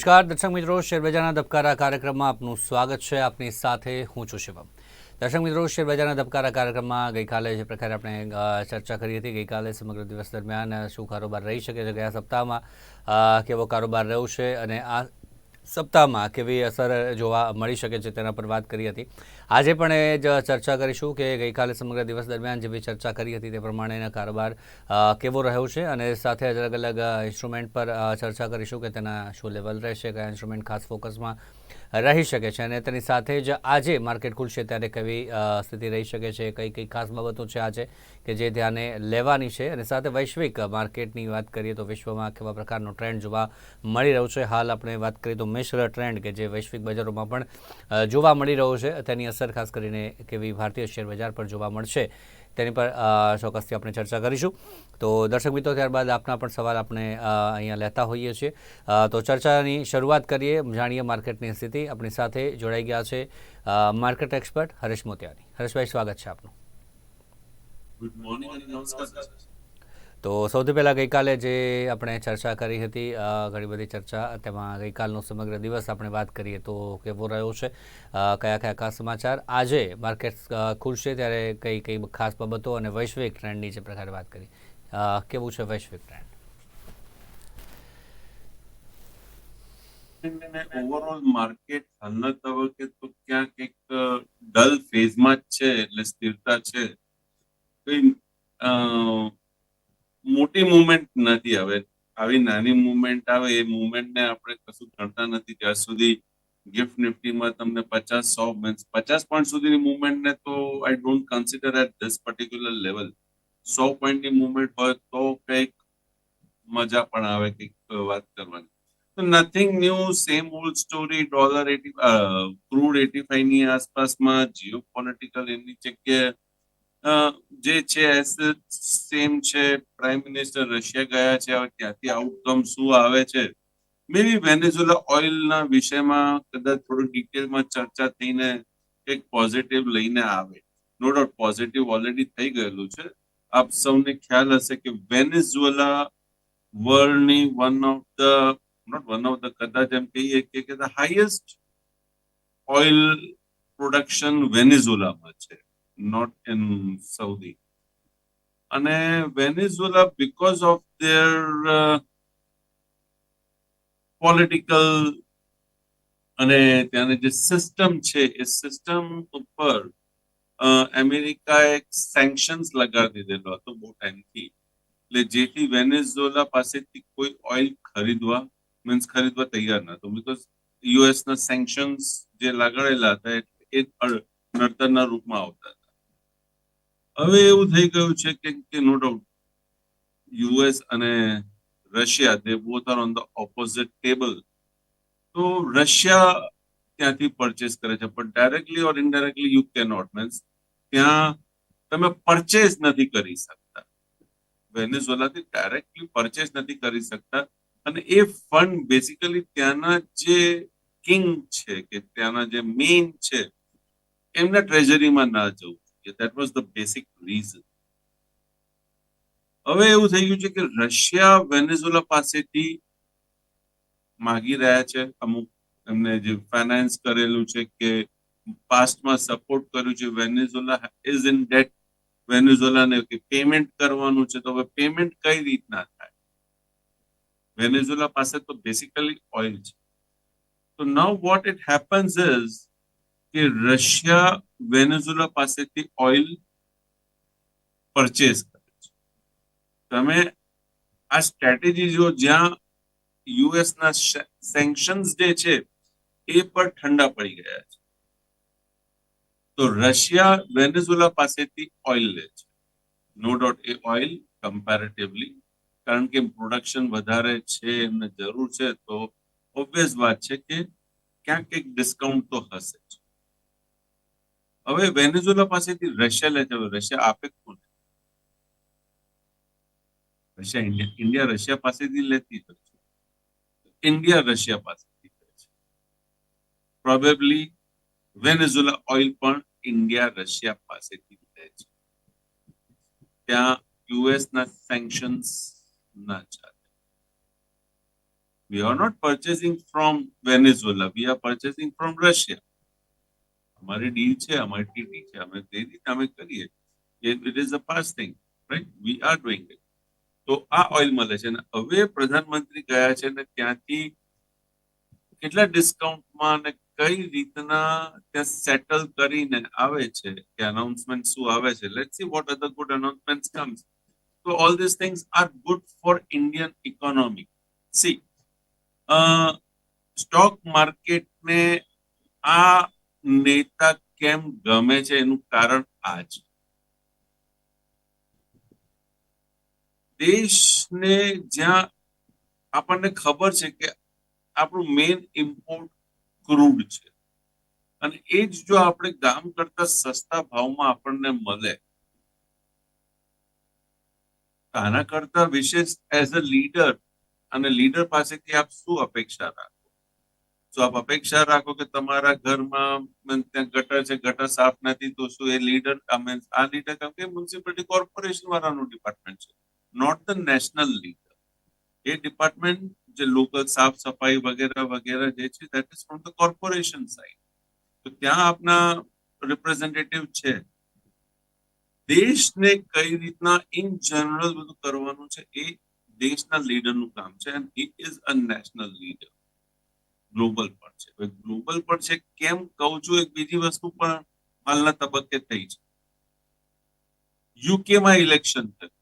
નમસ્કાર. દર્શક મિત્રો, શેરબજારના ધબકારા કાર્યક્રમમાં આપનું સ્વાગત છે. આપની સાથે હું છું શિવમ. દર્શક મિત્રો, શેરબજારના ધબકારા કાર્યક્રમમાં ગઈકાલે જે પ્રકારે આપણે ચર્ચા કરી હતી, ગઈકાલે સમગ્ર દિવસ દરમિયાન શું કારોબાર રહી શકે છે, ગયા સપ્તાહમાં કેવો કારોબાર રહ્યો છે અને આ સપ્તાહમાં કેવી અસર જોવા મળી શકે છે તેના પર વાત કરી હતી. આજે પણ એ જ ચર્ચા કરીશું કે ગઈકાલે સમગ્ર દિવસ દરમિયાન જેવી ચર્ચા કરી હતી તે પ્રમાણેના કારોબાર કેવો રહ્યો છે? અને સાથે અલગ અલગ ઇન્સ્ટ્રુમેન્ટ પર ચર્ચા કરીશું કે તેના શું લેવલ રહેશે, કયા ઇન્સ્ટ્રુમેન્ટ ખાસ ફોકસમાં રહી શકે છે. અને તેની સાથે જ આજે માર્કેટ ખુલશે ત્યારે કેવી સ્થિતિ રહી શકે છે, કઈ કઈ ખાસ બાબતો છે આજે કે જે ધ્યાને લેવાની છે. અને સાથે વૈશ્વિક માર્કેટની વાત કરીએ તો વિશ્વમાં કેવા પ્રકારનો ટ્રેન્ડ જોવા મળી રહ્યો છે. હાલ આપણે વાત કરીએ તો મિશ્ર ટ્રેન્ડ કે જે વૈશ્વિક બજારોમાં પણ જોવા મળી રહ્યો છે. તેની અસર ખાસ કરીને કેવી ભારતીય શેર બજાર પર જોવા મળશે તેની પર ચોક્કસથી આપણે ચર્ચા કરીશું. તો દર્શક મિત્રો, ત્યારબાદ આપના પણ સવાલ આપણે અહીંયા લેતા હોઈએ છીએ. તો ચર્ચાની શરૂઆત કરીએ. જાણીએ માર્કેટની સ્થિતિ. આપણી સાથે જોડાઈ ગયા છે માર્કેટ એક્સપર્ટ હરેશ મોતિયાની. હરેશભાઈ, સ્વાગત છે આપનું. ગુડ મોર્નિંગ નમસ્કાર તો સૌથી પહેલાં ગઈકાલે જે આપણે ચર્ચા કરી હતી ઘણી બધી ચર્ચા, તેમાં ગઈકાલનો સમગ્ર દિવસ આપણે વાત કરીએ તો કેવો રહ્યો છે કયા કયા ખાસ સમાચાર. આજે માર્કેટ ખુલશે ત્યારે કઈ કઈ ખાસ બાબતો અને વૈશ્વિક ટ્રેન્ડની જે પ્રકારે વાત કરી. કેવું છે વૈશ્વિક ટ્રેન્ડ ઓવરઓલ માર્કેટ હાલના તબક્કે તો ક્યાંક એક ડલ ફેઝમાં જ છે, એટલે સ્થિરતા છે. મોટી મુવમેન્ટ નથી હવે. આવી નાની મુવમેન્ટ આવે, એ મુવમેન્ટને આપણે કશું ગણતા નથી. જ્યાં સુધી ગિફ્ટ નિફ્ટીમાં તમને પચાસ, સો મીન્સ પચાસ પોઈન્ટ સુધીની મુવમેન્ટને તો I don't consider at this particular level so પોઈન્ટની મુવમેન્ટ હોય તો કંઈક મજા પણ આવે, કંઈક વાત કરવાની. તો nothing new same old story dollar eighty crude eighty ફાઈવની આસપાસમાં જીઓ પોલિટિકલ એમની જગ્યાએ જે છે સેમ છે પ્રાઇમ મિનિસ્ટર રશિયા ગયા છે, હવે ત્યાંથી આઉટકમ શું આવે છે? મેબી વેનેઝુલા ઓઇલના વિષયમાં કદાચ થોડું ડિટેલમાં ચર્ચા થઈને એક પોઝિટિવ લઈને આવે. નો ડાઉટ પોઝિટિવ ઓલરેડી થઈ ગયેલું છે. આપ સૌને ખ્યાલ હશે કે Venezuela વર્લ્ડની one of the not one of the કદાચ એમ કહીએ કે ધ હાઈએસ્ટ ઓઇલ પ્રોડક્શન વેનેઝુલામાં છે. Not in Saudi. અને Venezuela because of their political અને ત્યાંની જે સિસ્ટમ છે એ સિસ્ટમ ઉપર અ, અમેરિકાએ સેન્કશન્સ લગાડી દીધેલો હતો બહુ ટાઈમથી એટલે જેથી વેનેઝુએલા પાસેથી કોઈ ઓઇલ ખરીદવા મીન્સ ખરીદવા તૈયાર નતો બીકોઝ યુએસ ના સેન્કશન્સ જે લગાડેલા હતા એ નડતરના રૂપમાં આવતા હવે એવું થઈ ગયું છે કે નો ડાઉટ યુએસ અને Russia they both are on the opposite table તો રશિયા ત્યાંથી પરચેસ કરે છે, પણ ડાયરેક્ટલી ઓર ઇનડાયરેક્ટલી યુ કે નોટ મીન્સ ત્યાં તમે પરચેસ નથી કરી શકતા. વેનેઝુએલાથી ડાયરેક્ટલી પરચેસ નથી કરી શકતા. અને એ ફંડ બેસિકલી ત્યાંના જે કિંગ છે, કે ત્યાંના જે મેઇન છે, એમના ટ્રેઝરીમાં ના જવું જોઈએ that was the basic reason હવે એવું થઈ ગયું છે કે રશિયા વેનેઝુએલા પાસેથી માગી રહ્યા છે અમુક એમને જે ફાઇનાન્સ કરેલું છે કે પાસ્ટમાં સપોર્ટ કર્યું છે. વેનેઝુએલા ઇઝ ઇન ડેટ વેનેઝુએલાને કે પેમેન્ટ કરવાનું છે. તો હવે પેમેન્ટ કઈ રીતના થાય? વેનેઝુએલા પાસે તો બેસિકલી ઓઇલ છે. તો now what it happens is કે રશિયા વેનેઝુએલા પાસેથી ઓઇલ પરચેસ કરે છે તમે આ સ્ટ્રેટેજી જો જ્યાં યુએસ ના સેન્કશન્સ જે છે એ પર ઠંડા પડી ગયા છે તો રશિયા વેનેઝુએલા પાસેથી ઓઇલ લે છે નો ડાઉટ એ ઓઇલ કમ્પેરેટિવલી કારણ કે પ્રોડક્શન વધારે છે એમને જરૂર છે તો ઓબ્વિયસ વાત છે કે ક્યાંક એક ડિસ્કાઉન્ટ તો હશે જ હવે વેનેઝુએલા પાસેથી રશિયા લે છે હવે રશિયા આપે કોને રશિયા ઇન્ડિયા ઇન્ડિયા રશિયા પાસેથી લેતી હોય છે ઇન્ડિયા રશિયા પાસેથી લે છે પ્રોબેબલી વેનેઝુએલા ઓઇલ પણ ઇન્ડિયા રશિયા પાસેથી લે છે ત્યાં યુએસ ના સેન્કશન્સ ના ચાલે We are not purchasing from Venezuela. We are purchasing from Russia. અમારી ડીલ છે, અમારી ટીટી છે, અમે તે રીતે અમે કરીએ it is a pass thing right we are doing it તો આ ઓઇલ મળે છે અને હવે પ્રધાનમંત્રી ગયા છે ને ત્યાંથી કેટલા ડિસ્કાઉન્ટમાં અને કઈ રીતના ત્યાં સેટલ કરીને આવે છે, કે અનાઉન્સમેન્ટ શું આવે છે? Let see what other good announcement comes તો all this things are good for Indian economy see stock માર્કેટને આ નેતા કેમ ગમે છે એનું કારણ આ છે દેશને જ્યાં આપણને ખબર છે કે આપણું મેઇન ઇમ્પોર્ટ ક્રૂડ છે. અને એ જ જો આપણે ગામ કરતા સસ્તા ભાવમાં આપણને મળે આના કરતા વિશેષ એઝ અ લીડર અને લીડર પાસેથી આપ શું અપેક્ષા રાખો? શું આપ અપેક્ષા રાખો કે તમારા ઘરમાં ત્યાં ગટર છે, ગટર સાફ નથી, તો શું એ લીડર આ લીડર કેમ કે મ્યુનિસિપાલિટી કોર્પોરેશન વાળાનું ડિપાર્ટમેન્ટ છે. નોટ ધ નેશનલ લીડર એ ડિપાર્ટમેન્ટ જે લોકલ સાફ સફાઈ વગેરે વગેરે જે છે that is from the corporation side તો ત્યાં આપના રિપ્રેઝેન્ટેટિવ છે. દેશને કઈ રીતના ઇન જનરલ બધું કરવાનું છે, એ દેશના લીડરનું કામ છે and he is a national leader global પણ છે. ગ્લોબલ પણ છે, કેમ કહું છું, એક બીજી વસ્તુ પણ હાલના તબક્કે થઈ છે. યુકેમાં ઇલેક્શન થયું.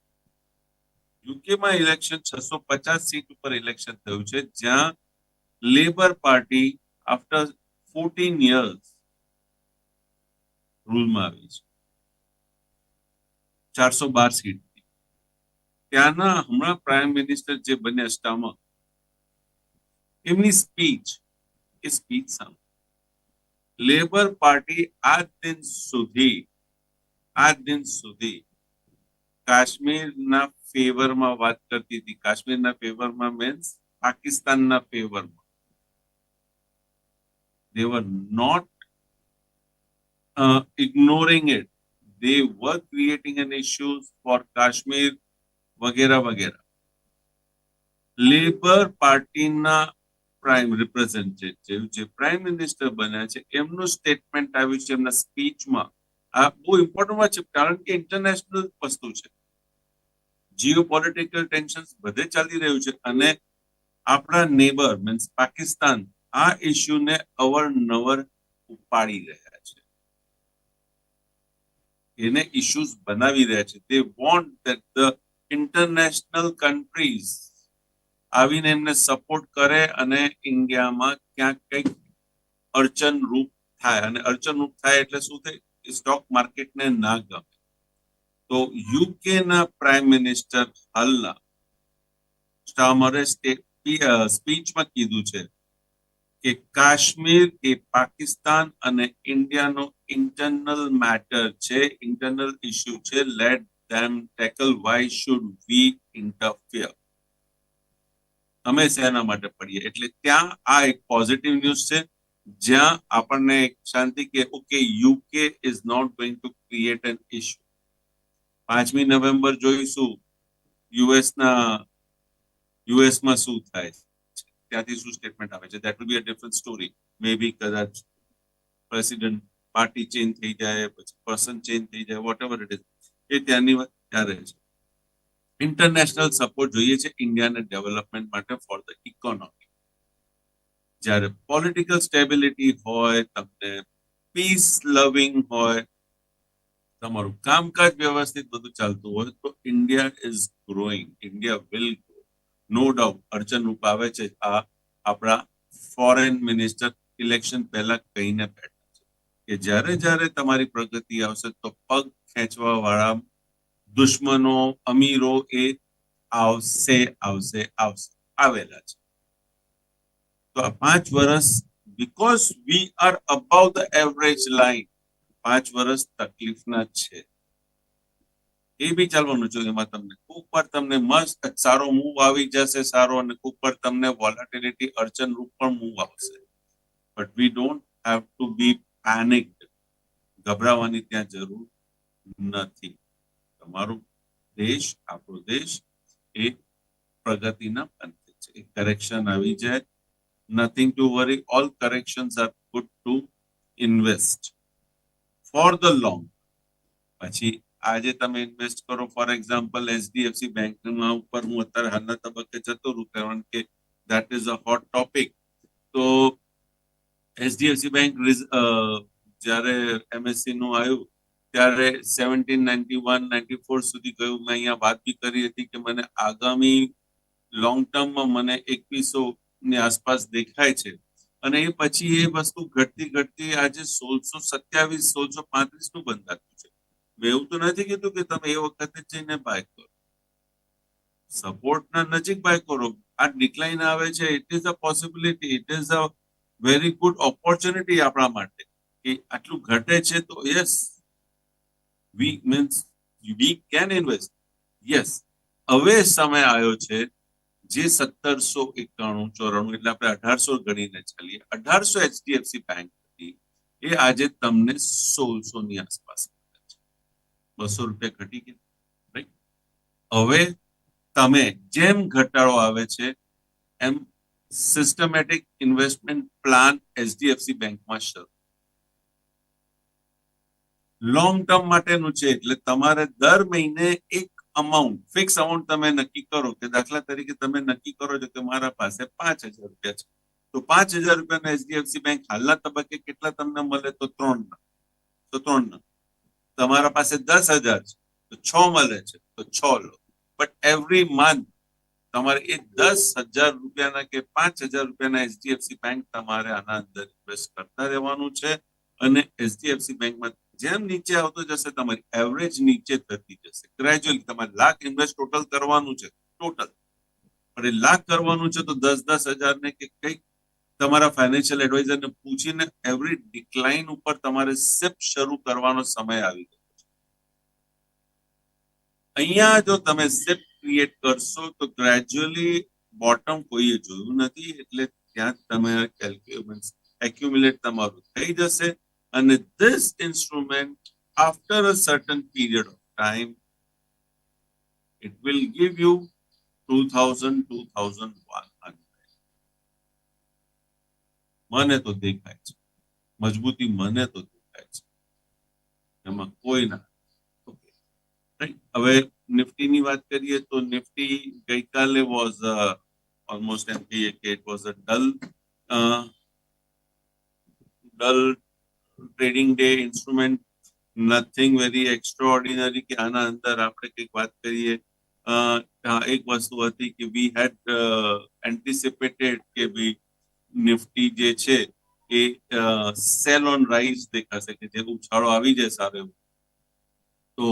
યુકેમાં ઇલેક્શન છસો પચાસ સીટ ઉપર ઇલેક્શન થયું છે, જ્યાં Labour party after fourteen years રૂલમાં આવી છે. ચારસો બાર સીટ. ત્યાંના હમણાં પ્રાઇમ મિનિસ્ટર જે બન્યા સ્ટામર એમની સ્પીચ એ સ્પીચ સામે લેબર પાર્ટી આજ દિન સુધી આજ દિન સુધી કાશ્મીરના ફેવરમાં વાત કરતી હતી કાશ્મીરના ફેવરમાં મીન્સ પાકિસ્તાનના ફેવરમાં they were not uh, ignoring it. They were creating an issues for kashmir વગેરે વગેરે લેબર પાર્ટીના પ્રાઇમ રિપ્રેઝેન્ટેટિવ જે પ્રાઇમ મિનિસ્ટર બન્યા છે, એમનું સ્ટેટમેન્ટ આવ્યું છે એમના સ્પીચમાં આ બહુ ઇમ્પોર્ટન્ટ છે, કારણ કે ઇન્ટરનેશનલ વસ્તુ છે. જીઓ પોલિટિકલ ટેન્શન બધે ચાલી રહ્યું છે અને આપણા નેબર મીન્સ પાકિસ્તાન, આ ઇસ્યુને અવરનવર ઉપાડી રહ્યા છે. એને ઇશ્યુઝ બનાવી રહ્યા છે. They want that the international countries આવીને એમને સપોર્ટ કરે અને ઇન્ડિયામાં ક્યાંક કંઈક અડચણરૂપ થાય. અને અડચણરૂપ થાય એટલે શું થાય? સ્ટોક માર્કેટને ના ગમે. તો યુકે પ્રાઇમ મિનિસ્ટર હાલના સ્ટામરે સ્પીચમાં કીધું છે કે કાશ્મીર એ પાકિસ્તાન અને ઇન્ડિયાનો ઇન્ટરનલ મેટર છે ઇન્ટરનલ ઇશ્યુ છે let them tackle why should we interfere અમે શેના માટે પડીએ? એટલે ત્યાં આ એક પોઝિટિવ ન્યૂઝ છે, જ્યાં આપણને એક શાંતિ કે okay UK is not going to create an issue પાંચમી નવેમ્બર જોઈશું યુએસના યુએસમાં શું થાય ત્યાંથી શું સ્ટેટમેન્ટ આવે છે? That will be a different story may be કદાચ પ્રેસિડેન્ટ પાર્ટી ચેન્જ થઈ જાય, પછી પર્સન ચેન્જ થઈ જાય વોટ એવર ઇટ ઇઝ એ ત્યાંની વાત, ત્યાં રહે છે. ઇન્ટરનેશનલ સપોર્ટ જોઈએ છે ઇન્ડિયાને ડેવલપમેન્ટ માટે ફોર ધ ઇકોનોમી જ્યારે પોલિટિકલ સ્ટેબિલિટી હોય, તમને પીસ લવિંગ હોય, તમારું કામકાજ વ્યવસ્થિત બધું ચાલતું હોય, તો India is growing India will grow no doubt અડચણરૂપ આવે છે આ આપણા ફોરેન મિનિસ્ટર ઇલેક્શન પહેલા કહીને બેઠા છે કે જ્યારે જ્યારે તમારી પ્રગતિ આવશે, તો પગ ખેંચવા વાળા દુશ્મનો, અમીરો એ આવશે આવશે આવશે. આવેલા છે. તો આ પાંચ વર્ષ because we are above the average line પાંચ વર્ષ તકલીફના છે. એ બી ચાલવાનું જોઈએ એમાં તમને કોક પર તમને મસ્ત સારો મૂવ આવી જશે, સારો અને કોક પર તમને વોલેટિલિટી અડચણરૂપ પણ મૂવ આવશે. But we don't have to be panicked ગભરાવાની ત્યાં જરૂર નથી. તમારું દેશ, આપણો દેશ એ પ્રગતિના પંથે છે. એ કરેક્શન આવી જાય. Nothing to worry all corrections are good to invest for the long પછી આજે તમે ઇન્વેસ્ટ કરો ફોર એક્ઝામ્પલ એચડીએફસી બેંકમાં ઉપર હું અત્યારે હાલના તબક્કે જતો રહું, કારણ કે that is a hot topic તો એચડીએફસી બેંક જ્યારે એમએસસી નું આવ્યું ત્યારે seventeen ninety one ninety four સુધી ગયું. મેં અહીંયા વાત બી કરી હતી કે મને આગામી લોંગ ટર્મમાં મને એકવીસો ની આસપાસ દેખાય છે. અને એ પછી એ વસ્તુ ઘટતી ઘટતી આજે સોળસો સત્યાવીસ, સોળસો પાંત્રીસનું બંધાતું છે. મેં એવું તો નથી કીધું કે તમે એ વખતે જઈને બાય કરો. સપોર્ટના નજીક બાય કરો. આ ડિક્લાઇન આવે છે. It is a possibility it is a very good opportunity આપણા માટે. કે આટલું ઘટે છે તો yes we means we can invest yes હવે સમય આવ્યો છે જે સત્તરસો એકાણું ચોરાણું એટલે આપણે અઢારસો ગણીને ચાલીએ. અઢારસો એચડીએફસી બેંક હતી. એ આજે તમને સોળસો ની આસપાસ બસો રૂપિયા ઘટી ગયા. હવે તમે જેમ ઘટાડો આવે છે, એમ સિસ્ટમેટિક ઇન્વેસ્ટમેન્ટ પ્લાન એચડીએફસી બેંકમાં શરૂ લોંગ ટર્મ માટેનું છે એટલે તમારે દર મહિને એક અમાઉન્ટ ફિક્સ અમાઉન્ટ તમે નક્કી કરો કે દાખલા તરીકે તમે નક્કી કરો છો કે મારા પાસે પાંચ હજાર રૂપિયા છે. તો પાંચ હજાર રૂપિયાના એચડીએફસી બેંક હાલના તબક્કે કેટલા તમને મળે? તો ત્રણ તો ત્રણ તમારા પાસે દસ હજાર છે. તો છ મળે છે. તો છ લો. બટ એવરી મંથ તમારે એ દસ હજાર રૂપિયાના કે પાંચ હજાર રૂપિયાના એચડીએફસી બેંક તમારે આના અંદર ઇન્વેસ્ટ કરતા રહેવાનું છે અને એચડીએફસી બેંકમાં જેમ નીચે આવતો જશે, તમારી એવરેજ નીચે થતી જશે. ગ્રેજ્યુઅલી તમારે લાખ ઇન્વેસ્ટ ટોટલ કરવાનું છે ટોટલ અને લાખ કરવાનું છે તો દસ દસ હજાર ને કે કંઈક તમારા ફાઇનાન્શિયલ એડવાઇઝર ને પૂછીને એવરી ડિક્લાઇન ઉપર તમારે સિપ શરૂ કરવાનો સમય આવી ગયો છે. અહીંયા જો તમે સિપ ક્રિએટ કરશો તો ગ્રેજ્યુઅલી બોટમ કોઈએ જોયું નથી, એટલે ત્યાં તમે કેલ્ક્યુલેટ તમારું થઈ જશે. અને this instrument, after a certain period of time, it will give you 2000 2100 મને તો દેખાય છે મજબૂતી મને તો દેખાય છે એમાં કોઈ ના ઓકે હવે નિફ્ટીની વાત કરીએ તો નિફ્ટી ગઈકાલે વોઝ ઓલમોસ્ટ એમ કહીએ કે it was a dull dull trading day instrument nothing very extraordinary કે આના અંદર આપણે કંઈક વાત કરીએ. એક વસ્તુ હતી કે વી હેડ એન્ટિસિપેટેડ કે બી નિફ્ટી જે છે એ સેલ ઓન રાઇઝ દેખાશે કે જે ઉછાળો આવી જાય સારો એવો. તો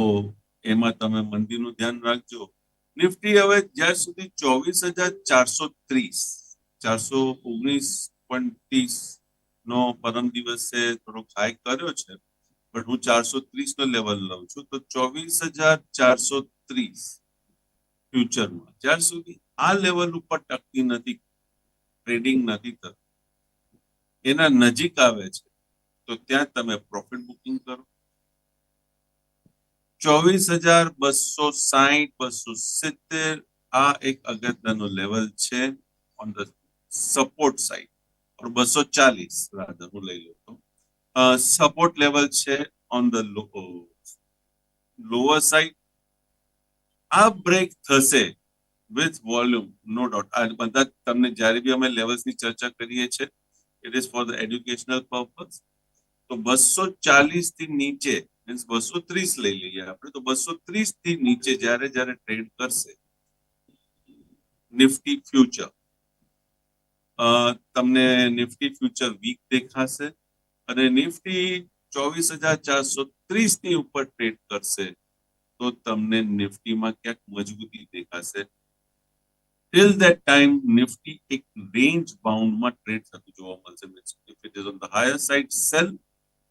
એમાં તમે મંદીનું ધ્યાન રાખજો. નિફ્ટી હવે જ્યાં સુધી ચોવીસ હજાર ચારસો ત્રીસ, ચારસો ઓગણીસ પણ ત્રીસ નો પરમ દિવસે થોડોક હાઈ કર્યો છે પણ હું ચારસો ત્રીસ નો લેવલ લઉં છું, તો ચોવીસ હજાર ચારસો ત્રીસ ફ્યુચરમાં જ્યાં સુધી આ લેવલ ઉપર ટકતી નથી ટ્રેડિંગ નથી થતું, એના નજીક આવે છે, તો ત્યાં તમે પ્રોફિટ બુકિંગ કરો. ચોવીસ હજાર બસો સાહીઠ બસો સિત્તેર આ એક અગત્યનો લેવલ છે ઓન ધ સપોર્ટ સાઇડ और 240 rather હું લઈ લઉં તો. સપોર્ટ લેવલ છે ઓન ધ લોઅર સાઈડ આ બ્રેક થશે વિથ વોલ્યુમ નો ડોટ આ બધા તમને જ્યારે બી અમે લેવલ્સની ચર્ચા કરીએ છીએ it is for the educational purpose તો બસો ચાલીસથી નીચે મીન્સ બસો ત્રીસ લઈ લઈએ આપણે, તો બસો ત્રીસથી નીચે જ્યારે જ્યારે ટ્રેડ કરશે નિફ્ટી ફ્યુચર તમને નિફ્ટી ફ્યુચર વીક દેખાશે અને નિફ્ટી ચોવીસ હજાર ચારસો ત્રીસની ઉપર ટ્રેડ કરશે તો તમને નિફ્ટીમાં ક્યાંક મજબૂતી દેખાશે. ટિલ ધેટ ટાઈમ નિફ્ટી એક રેન્જ બાઉન્ડમાં ટ્રેડ થતું જોવા મળશે. If it is on the higher side sell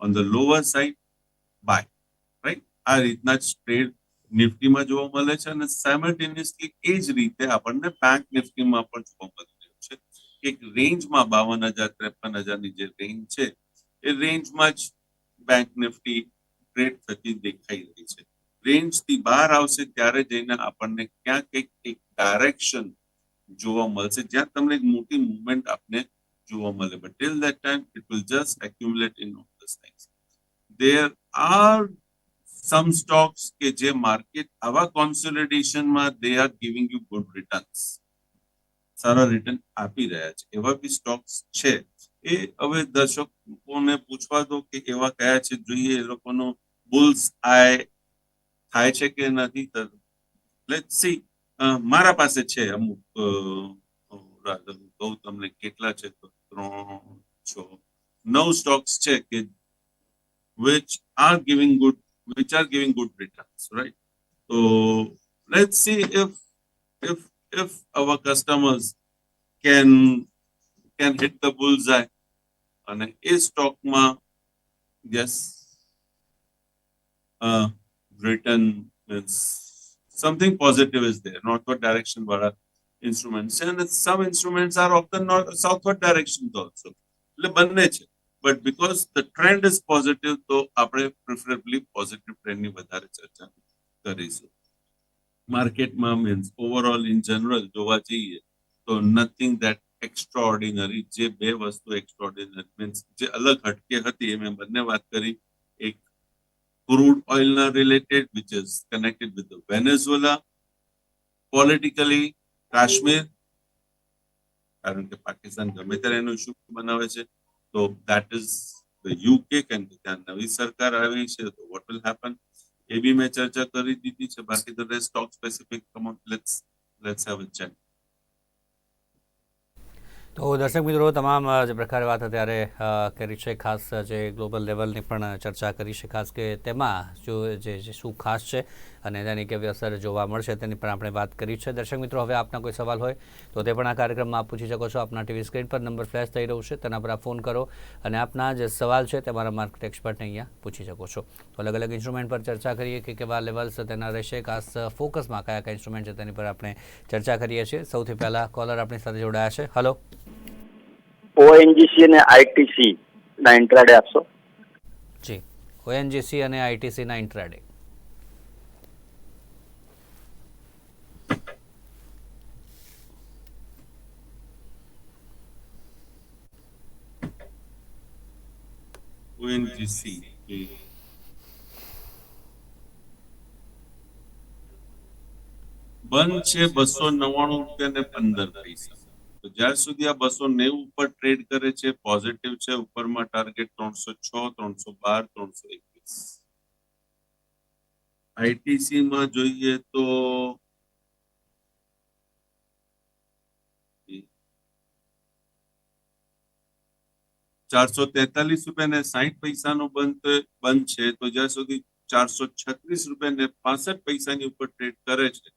on the lower side buy right આ રીતના જ ટ્રેડ નિફ્ટીમાં જોવા મળે છે અને સાયમલ્ટેનિયસલી એ જ રીતે આપણને બેંક નિફ્ટીમાં પણ જોવા મળે એક રેન્જમાં બાવન હજાર, ત્રેપન હજારની જે રેન્જ છે, એ રેન્જમાં જ બેંક નિફ્ટી ટ્રેડ થતી દેખાઈ રહી છે. રેન્જથી બહાર આવશે ત્યારે જઈને આપણને ક્યાંક એક એક ડાયરેક્શન જોવા મળશે. જ્યાં તમને એક મોટી મુવમેન્ટ આપને જોવા મળે. But till that time it will just accumulate in all this things there are some stocks કે જે માર્કેટ આવા કોન્સોલિડેશનમાં they are giving you good returns Sara return આપી રહ્યા છે. એવા બી સ્ટોક્સ છે. એ હવે દર્શકોને પૂછવા દો કે એવા કયા છે? જોઈએ એ લોકોનો બુલ્સ આય થાય છે કે નથી લેટ સી મારા પાસે છે અમુક કહું તમને કેટલા છે? તો ત્રણ, છ, નવ સ્ટોક્સ છે કે which are giving good, which are giving good returns, right? so let's see if if if our customers can can hit the bullseye અને એ સ્ટોકમાં yes uh, return means something positive is there northward direction વાળા instruments છે and some instruments are of the north southward directions also એટલે બંને છે but because the trend is positive તો આપણે preferably positive ટ્રેન્ડની વધારે ચર્ચા કરીશું માર્કેટમાં મીન્સ ઓવરઓલ ઇન જનરલ જોવા જઈએ તો નથિંગ દેટ એક્સ્ટ્રાઓર્ડિનરી જે બે વસ્તુ એક્સ્ટ્રાઓર્ડિનરી મીન્સ જે અલગ હટકે હતી એ મેં બંને વાત કરી. એક crude ઓઇલના related which is connected with Venezuela politically Kashmir કારણ કે પાકિસ્તાન ગમે ત્યારે એનો ઇસ્યુ બનાવે છે. તો દેટ ઇઝ યુકે કેમ કે ત્યાં નવી સરકાર આવી છે તો what will happen A B મેં ચર્ચા કરી દીધી છે. બાકી the rest stock specific come on let's let's have a check તો દર્શક મિત્રો, તમામ જે પ્રકારે વાત અત્યારે કરી છે, ખાસ જે ગ્લોબલ લેવલની પણ ચર્ચા કરી છે, ખાસ કે તેમાં જે જે શું ખાસ છે અને તેની કેવી અસર જોવા મળશે તેની પણ આપણે વાત કરી છે. દર્શક મિત્રો હવે આપના કોઈ સવાલ હોય તો તે પણ આ કાર્યક્રમમાં આપ પૂછી શકો છો. આપના ટીવી સ્ક્રીન પર નંબર ફ્લેશ થઈ રહ્યું છે. તેના પર આપ ફોન કરો અને આપના જે સવાલ છે તે મારા માર્કેટ એક્સપર્ટને અહીંયા પૂછી શકો છો. તો અલગ અલગ ઇન્સ્ટ્રુમેન્ટ પર ચર્ચા કરીએ કે કેવા લેવલ્સ તેના રહેશે ખાસ ફોકસમાં કયા કયા ઇન્સ્ટ્રુમેન્ટ છે તેની પર આપણે ચર્ચા કરીએ છીએ. સૌથી પહેલા કોલર આપણી સાથે જોડાયા છે. હલો. ઓએનજીસી અને આઈટીસી ના ઇન્ટ્રાડે આપશો? જી. ઓએનજીસી અને આઈટીસીના ઇન્ટ્રાડે ઓએનજીસી બંધ છે બસો નવ્વાણું રૂપિયા ને પંદર પૈસા. તો જ્યાં સુધી આ બસો નેવું ઉપર ટ્રેડ કરે છે પોઝિટિવ છે, ઉપરમાં ટાર્ગેટ ત્રણસો છ, ત્રણસો બાર, ત્રણસો એકવીસ. આઈટીસી માં જોઈએ તો ચારસો તેતાલીસ રૂપિયા ને સાહીઠ પૈસાનો બંધ બંધ છે. તો જ્યાં સુધી ચારસો છત્રીસ રૂપિયા ને પાસઠ પૈસાની ઉપર ટ્રેડ કરે છે,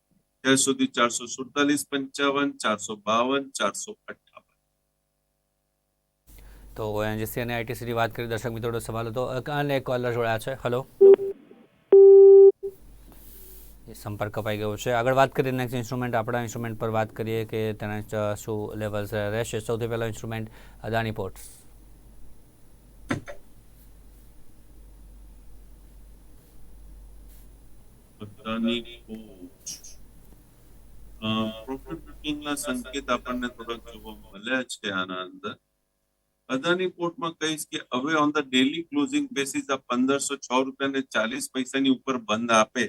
ત્યાં સુધી ચારસો સુડતાલીસ પંચાવન, ચારસો બાવન, ચારસો તો એનજીસી અને આઈટીસીની વાત કરી, દર્શક મિત્રો સવાલ હતો. અને કોલર જોડાયા છે. હલો સંપર્ક કપાઈ ગયો છે. આગળ વાત કરીએ નેક્સ્ટ ઇન્સ્ટ્રુમેન્ટ આપણા ઇન્સ્ટ્રુમેન્ટ પર વાત કરીએ કે તેના શું લેવલ્સ રહેશે. સૌથી પહેલો ઇન્સ્ટ્રુમેન્ટ અદાની પોર્ટ્સ બધાની બુકિંગના સંકેત આપણને થોડાક જોવા મળ્યા છે આના અંદર. અદાની પોર્ટમાં કહીશ કે હવે on the daily closing basis આ પંદરસો છ રૂપિયા ને ચાલીસ પૈસાની ઉપર બંધ આપે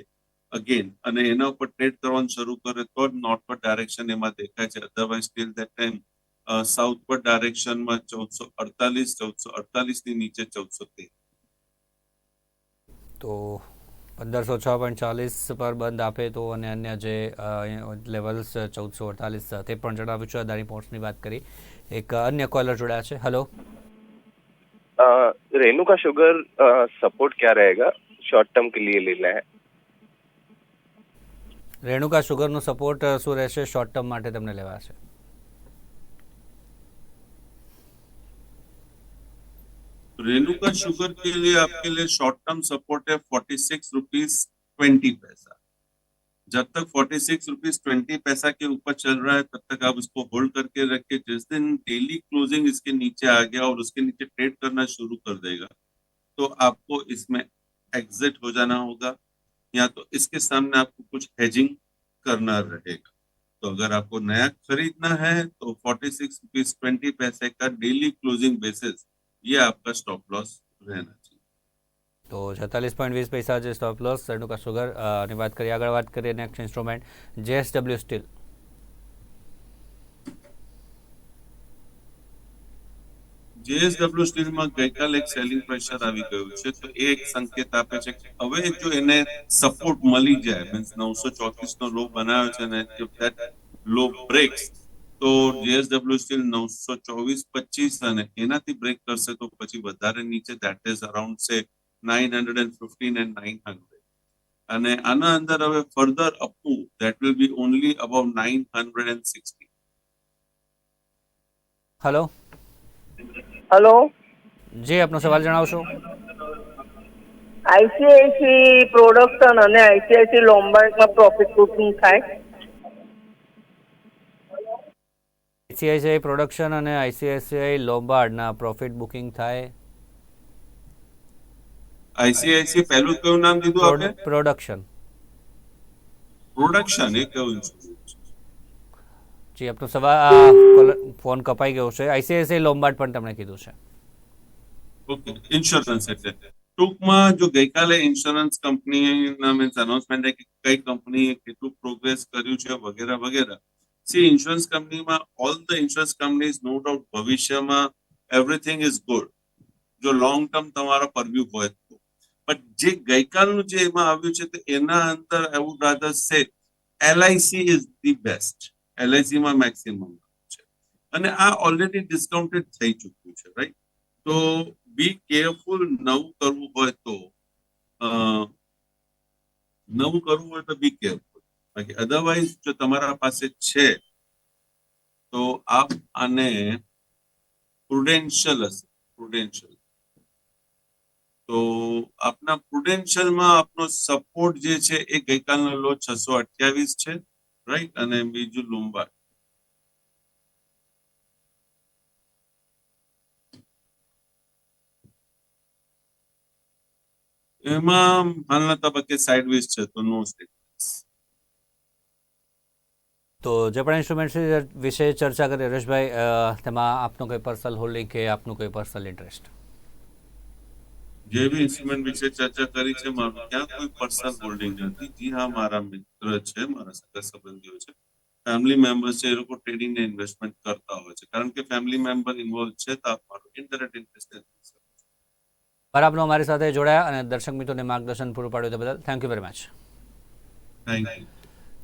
અગેન અને એના ઉપર ટ્રેડ કરવાનું શરૂ કરે તો જ નોર્થવર્ડ ડાયરેક્શન એમાં દેખાય છે. Otherwise still that time southward ડાયરેક્શનમાં ચૌદસો અડતાલીસ ચૌદસો અડતાલીસની નીચે ચૌદસો તેર. તો પંદરસો છ પોઈન્ટ ચાલીસ પર બંધ આપે તો અને અન્ય જે લેવલ્સ ચૌદસો અડતાલીસ તે પણ જણાવ્યું છે અદાની પોર્ટ્સની વાત કરી એક અન્ય કોલર જોડાયા છે હલો रेणु का शुगर सपोर्ट क्या रहेगा शॉर्ट टर्म के लिए लेना है રેણુકા શુગરનો સપોર્ટ શું રહેશે શોર્ટ ટર્મ માટે તમને લેવા છે रेणुका शुगर के लिए आपके लिए शॉर्ट टर्म सपोर्ट है फोर्टी सिक्स रुपीज़ ट्वेंटी पैसा जब तक फोर्टी सिक्स रुपीज़ ट्वेंटी पैसा के ऊपर चल रहा है, तब तक आप उसको होल्ड करके रखिए। जिस दिन डेली क्लोजिंग इसके नीचे आ गया और उसके नीचे ट्रेड करना शुरू कर देगा तो आपको इसमें एग्जिट हो जाना होगा, या तो इसके सामने आपको कुछ हेजिंग करना रहेगा। तो अगर आपको नया खरीदना है तो फोर्टी सिक्स रुपीज़ ट्वेंटी पैसे का डेली क्लोजिंग बेसिस ये आपका स्टॉप लॉस रहना चाहिए તો છેતાલીસ પોઈન્ટ વીસ પૈસા જે સ્ટોપ લોસ રેણુકા સુગર અ, ની વાત કરીએ આગળ વાત કરીએ next instrument JSW steel JSW સ્ટીલમાં ગઈકાલે એક સેલિંગ પ્રેશર આવી ગયું છે તો એ એક સંકેત આપે છે કે હવે જો એને સપોર્ટ મળી જાય મીન્સ નવસો ચોત્રીસ નો લો બનાવ્યો છે ને if that લો બ્રેક્સ તો જેએસડબલ્યુ સ્ટીલ નવસો ચોવીસ પચીસ અને એનાથી બ્રેક કરશે તો પછી વધારે નીચે that is around say nine hundred and fifteen and nine hundred અને આના અંદર હવે further up that will be only about nine hundred and sixty hello hello જી આપનો સવાલ જણાવશો? આઈસીઆઈસી પ્રોડક્શન અને આઈસીઆઈસી લોમ્બાર્ડમાં પ્રોફિટ બુકિંગ થાય. આઈસીઆઈસીઆઈ પ્રોડક્શન અને આઈસીઆઈસીઆઈ લોમ્બાર્ડના પ્રોફિટ બુકિંગ થાય? આઈસીઆઈસી પહેલું કયું નામ દીધું આપણે પ્રોડક્શન પ્રોડક્શન એ કયું જી આપનો સવાલ ફોન કપાઈ ગયો છે. આઈસીઆઈસીઆઈ લોમ્બાર્ડ પણ તમને કીધું છે. ઓકે ઇન્સ્યોરન્સ એટલે. ટૂંકમાં જો ગઈકાલે ઇન્સ્યોરન્સ કંપનીના મીન્સ અનાઉન્સમેન્ટ કે કઈ કંપનીએ કેટલું પ્રોગ્રેસ કર્યું છે વગેરે વગેરે સી ઇન્સ્યોરન્સ કંપનીમાં all the insurance companies no doubt ભવિષ્યમાં એવરીથિંગ ઇઝ ગુડ જો લોંગ ટર્મ તમારો પરવ્યુ હોય તો. બટ જે ગઈકાલનું જે એમાં આવ્યું છે, તો એના અંદર I would rather say LIC is the best એલઆઈસીમાં maximum છે. અને આ ઓલરેડી ડિસ્કાઉન્ટેડ થઈ ચૂક્યું છે રાઈટ તો બી કેરફુલ નવું કરવું હોય તો નવું કરવું હોય તો બી કેરફુલ બાકી અધરવાઇઝ જો તમારા પાસે છે, તો આપ આને પ્રુડેન્શિયલ હશે પ્રુડેન્શિયલ તો આપના પ્રુડેન્શિયલમાં આપનો સપોર્ટ જે છે એ ગઈકાલનો લો છસો અઠ્યાવીસ છે રાઈટ અને બીજું લુંબા એમાં હાલના તબક્કે સાઇડવેઝ છે, તો નો સ્ટેટમેન્ટ્સ તો જે પણ ઇન્સ્ટ્રુમેન્ટ વિશે ચર્ચા કરી. હરેશભાઈ તેમાં આપનું કોઈ પર્સનલ હોલ્ડિંગ કે આપનું કોઈ પર્સનલ ઇન્ટરેસ્ટ જે બી ઇન્સ્ટ્રુમેન્ટ વિશે ચર્ચા કરી છે મારું ક્યાં કોઈ પર્સનલ હોલ્ડિંગ નથી. જી હા મારા મિત્ર છે મારા સગા સંબંધીઓ છે. ફેમિલી મેમ્બર્સ છે એ લોકો ટ્રેડિંગ ને ઇન્વેસ્ટમેન્ટ કરતા હોય છે. કારણ કે ફેમિલી મેમ્બર ઇન્વોલ્વ છે તો આપ મારું ઇન્ટરેક્ટ ઇન્ટરેસ્ટ બરાબરનો અમારી સાથે જોડાયા અને દર્શક મિત્રોને માર્ગદર્શન પૂરું પાડ્યું તે બદલ. Thank you very much thank you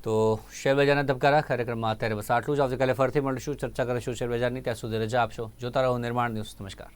તો શેરબજારના ધબકારા કાર્યક્રમમાં અત્યારે બસ આટલું જ. આવતીકાલે ફરીથી મળીશું. ચર્ચા કરીશું શેરબજારની ત્યાં સુધી રજા આપશો. જોતા રહો નિર્માણ ન્યૂઝ. નમસ્કાર.